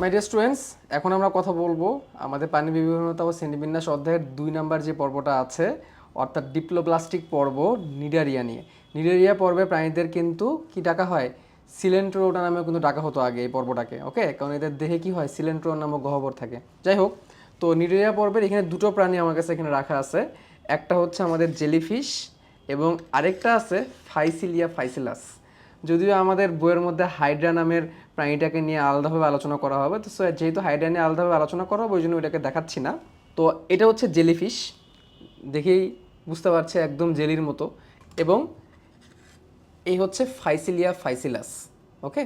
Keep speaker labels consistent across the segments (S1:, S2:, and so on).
S1: My dear students এখন আমরা কথা বলব আমাদের পানি বিভিন্নতা ও শ্রেণীবিন্যাস অধ্যায়ের দুই নাম্বার যে পর্বটা আছে, অর্থাৎ ডিপ্লোপ্লাস্টিক পর্ব নিডারিয়া নিয়ে। নিডারিয়া পর্বে প্রাণীদের কিন্তু কি ডাকা হয়? সিলেন্ট্রোটা নামেও কিন্তু ডাকা হতো আগে এই পর্বটাকে, ওকে? কারণ এদের দেহে কি হয়? সিলেন্ট্রো নামক গহ্বর থাকে। যাই হোক, তো নিডারিয়া পর্বের এখানে দুটো প্রাণী আমার কাছে এখানে রাখা আছে। একটা হচ্ছে আমাদের জেলিফিশ এবং আরেকটা আছে ফাইসিলিয়া ফাইসিলাস। যদিও আমাদের বইয়ের মধ্যে হাইড্রা নামের প্রাণীটাকে নিয়ে আলাদাভাবে আলোচনা করা হবে, তো যেহেতু হাইড্রা নিয়ে আলাদাভাবে আলোচনা করা হবে, ওই জন্য ওইটাকে দেখাচ্ছি না। তো এটা হচ্ছে জেলিফিশ, দেখেই বুঝতে পারছে একদম জেলির মতো। এবং এই হচ্ছে ফাইসিলিয়া ফাইসিলাস, ওকে?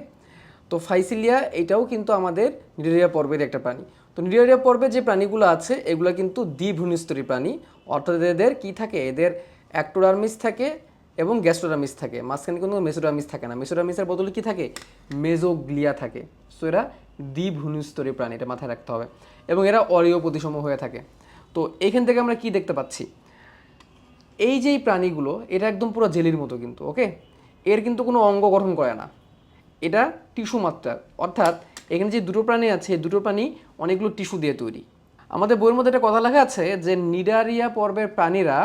S1: তো ফাইসিলিয়া এটাও কিন্তু আমাদের নিডারিয়া পর্বের একটা প্রাণী। তো নিডারিয়া পর্বে যে প্রাণীগুলো আছে, এগুলো কিন্তু দ্বিভ্রূণস্তরী প্রাণী। অর্থাৎ এদের কি থাকে? এদের অ্যাক্টোডার্মিস থাকে এবং গ্যাস্ট্রোডার্মিস থাকে। মাঝখানে কিন্তু মেসোডার্মিস থাকে না। মেসোডার্মিসের বদলে কি থাকে? মেজোগ্লিয়া থাকে। সো এরা দ্বিভ্রূণস্তরী প্রাণী, এটা মাথায় রাখতে হবে। এবং এরা অরীয় প্রতিসম হয়ে থাকে। তো এইখান থেকে আমরা কি দেখতে পাচ্ছি? এই যে এই প্রাণীগুলো, এটা একদম পুরো জেলির মতো কিন্তু, ওকে? এর কিন্তু কোনো অঙ্গ গঠন করে না। এটা টিস্যু মাত্রার অর্থাৎ, এখানে যে দুটো প্রাণী আছে, দুটো প্রাণী অনেকগুলো টিস্যু দিয়ে তৈরি। আমাদের বইয়ের মধ্যে একটা কথা লেখা আছে যে নিডারিয়া পর্বের প্রাণীরা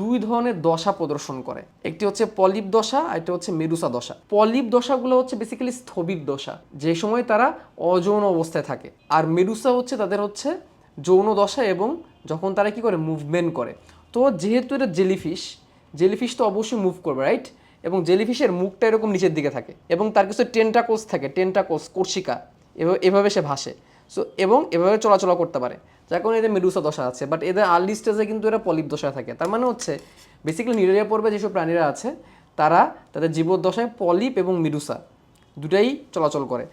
S1: দুই ধরনের দশা প্রদর্শন করে। একটি হচ্ছে পলিপ দশা আর একটা হচ্ছে মেরুসা দশা। পলিপ দশাগুলো হচ্ছে বেসিক্যালি স্থবির দশা, যে সময় তারা অযৌন অবস্থায় থাকে। আর মেরুসা হচ্ছে, তাদের হচ্ছে যৌন দশা এবং যখন তারা কি করে? মুভমেন্ট করে। তো যেহেতু এটা জেলিফিশ জেলিফিশ তো অবশ্যই মুভ করবে রাইট এবং জেলিফিশের মুখটা এরকম নিচের দিকে থাকে এবং তার কিছু টেন্টাকোস থাকে টেন্টাকোস এভাবে এভাবে সে ভাসে। সো এবং এভাবে চলাচলা করতে পারে। যার কারণে এদের মেডুসা দশা আছে বাট এদের আর্লি স্টেজে কিন্তু এরা পলিপ দশায় থাকে। তার মানে হচ্ছে বেসিক্যালি নিউরেরিয়া পর্বে যেসব প্রাণীরা আছে, তারা তাদের জীবদ্দশায় পলিপ এবং মিডুসা দুটাই চলাচল করে।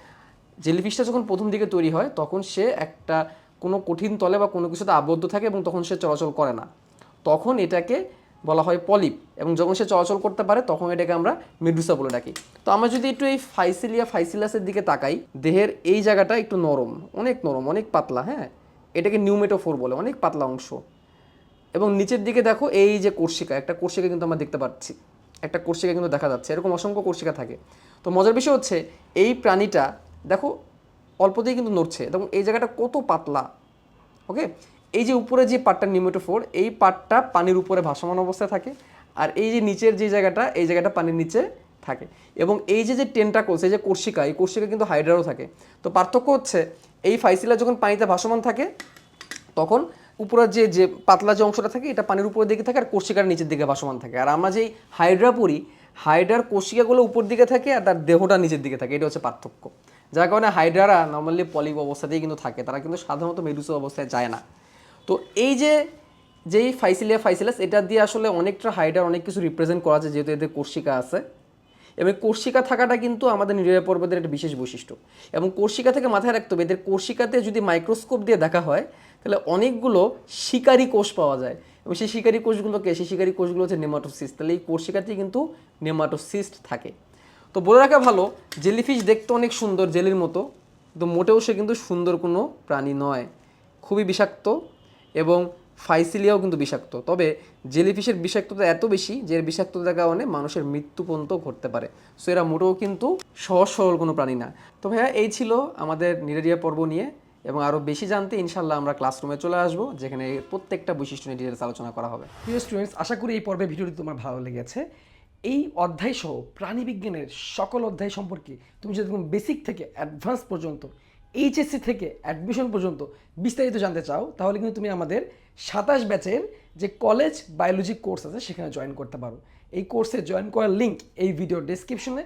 S1: জেলিফিশটা যখন প্রথম দিকে তৈরি হয়, তখন সে একটা কোনো কঠিন তলে বা কোনো কিছুতে আবদ্ধ থাকে এবং তখন সে চলাচল করে না। তখন এটাকে বলা হয় পলিপ এবং যখন সে চলাচল করতে পারে, তখন এটাকে আমরা মেডুসা বলে ডাকি। তো আমরা যদি একটু এই ফাইসিলিয়া ফাইসিলাসের দিকে তাকাই, দেহের এই জায়গাটা একটু নরম, অনেক নরম, অনেক পাতলা হ্যাঁ? এটাকে নিউমেটোফোর বলে, অনেক পাতলা অংশ। এবং নিচের দিকে দেখো এই যে কোর্সিকা একটা কোর্সিকা কিন্তু আমরা দেখতে পাচ্ছি। একটা কোর্সিকা কিন্তু দেখা যাচ্ছে, এরকম অসংখ্য কোর্সিকা থাকে। তো মজার বিষয় হচ্ছে, এই প্রাণীটা দেখো অল্পতেই কিন্তু নড়ছে এবং এই জায়গাটা কত পাতলা ওকে এই যে উপরে যে পাটটা নিউমেটোফোর, এই পাটটা পানির উপরে ভাসমান অবস্থায় থাকে আর এই যে নিচের যে জায়গাটা, এই জায়গাটা পানির নিচে থাকে। এবং এই যে যে টেন্টাকোস এই যে কোর্সিকা, এই কোর্সিকা কিন্তু হাইড্রারও থাকে। তো পার্থক্য হচ্ছে, এই ফাইসিলা যখন পানিতে ভাসমান থাকে, তখন উপরের যে যে পাতলা যে অংশটা থাকে, এটা পানির উপরের দিকে থাকে আর কোর্সিকার নিচের দিকে ভাসমান থাকে। আর আমরা যেই হাইড্রা পড়ি হাইড্রার কোর্সিকাগুলো উপর দিকে থাকে আর তার দেহটা নিচের দিকে থাকে। এটা হচ্ছে পার্থক্য। যার কারণে হাইড্রারা নর্মালি পলিপ অবস্থাতেই কিন্তু থাকে। তারা কিন্তু সাধারণত মেডুসা অবস্থায় যায় না। তো এই যে, যেই ফাইসিলিয়া ফাইসিলাস, এটা দিয়ে আসলে অনেকটা হাইডার অনেক কিছু রিপ্রেজেন্ট করা যায় যেহেতু এদের কোর্সিকা আছে। এবং কোর্সিকা থাকাটা কিন্তু আমাদের নিরীহ পর্বতের একটা বিশেষ বৈশিষ্ট্য। এবং কোর্সিকা থেকে মাথায় রাখতে হবে, এদের কোর্সিকাতে যদি মাইক্রোস্কোপ দিয়ে দেখা হয়, তাহলে অনেকগুলো শিকারী কোষ পাওয়া যায়। এবং সেই শিকারী কোষগুলোকে সেই শিকারী কোষগুলো হচ্ছে নেমাটোসিস্ট তাহলে এই কোর্সিকাতেই কিন্তু নেমাটোসিস্ট থাকে। তো বলে রাখা ভালো, জেলিফিশ দেখতে অনেক সুন্দর, জেলির মতো, কিন্তু মোটেও সে কিন্তু সুন্দর কোনো প্রাণী নয়। খুবই বিষাক্ত এবং ফাইসিলিয়াও কিন্তু বিষাক্ত। তবে জেলিফিশের বিষাক্ততা এত বেশি যে বিষাক্ততার কারণে মানুষের মৃত্যু পর্যন্ত ঘটতে পারে। সো এরা মোটেও কিন্তু সহজ সরল কোনো প্রাণী না। তো ভাইয়া, এই ছিল আমাদের নিরেরিয়া পর্ব নিয়ে এবং আরও বেশি জানতে ইনশাল্লাহ আমরা ক্লাসরুমে চলে আসব, যেখানে প্রত্যেকটা বৈশিষ্ট্য নিয়ে ডিটেলস আলোচনা করা হবে।
S2: প্রিয় স্টুডেন্টস আশা করি এই পর্বে ভিডিওটি তোমার ভালো লেগেছে। এই অধ্যায় সহ প্রাণীবিজ্ঞানের সকল অধ্যায় সম্পর্কে তুমি যদি বেসিক থেকে অ্যাডভান্স পর্যন্ত এইচএসসি থেকে অ্যাডমিশন পর্যন্ত বিস্তারিত জানতে চাও, তাহলে কিন্তু তুমি আমাদের সাতাশ ব্যাচের যে কলেজ বায়োলজি কোর্স আছে সেখানে জয়েন করতে পারো। এই কোর্সে জয়েন করার লিঙ্ক এই ভিডিও ডেসক্রিপশনে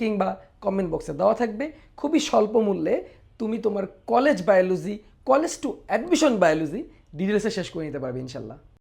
S2: কিংবা কমেন্ট বক্সে দেওয়া থাকবে। খুবই স্বল্প মূল্যে তুমি তোমার college biology college to admission biology ডিটেলসে শেষ করে নিতে পারবে ইনশাল্লাহ।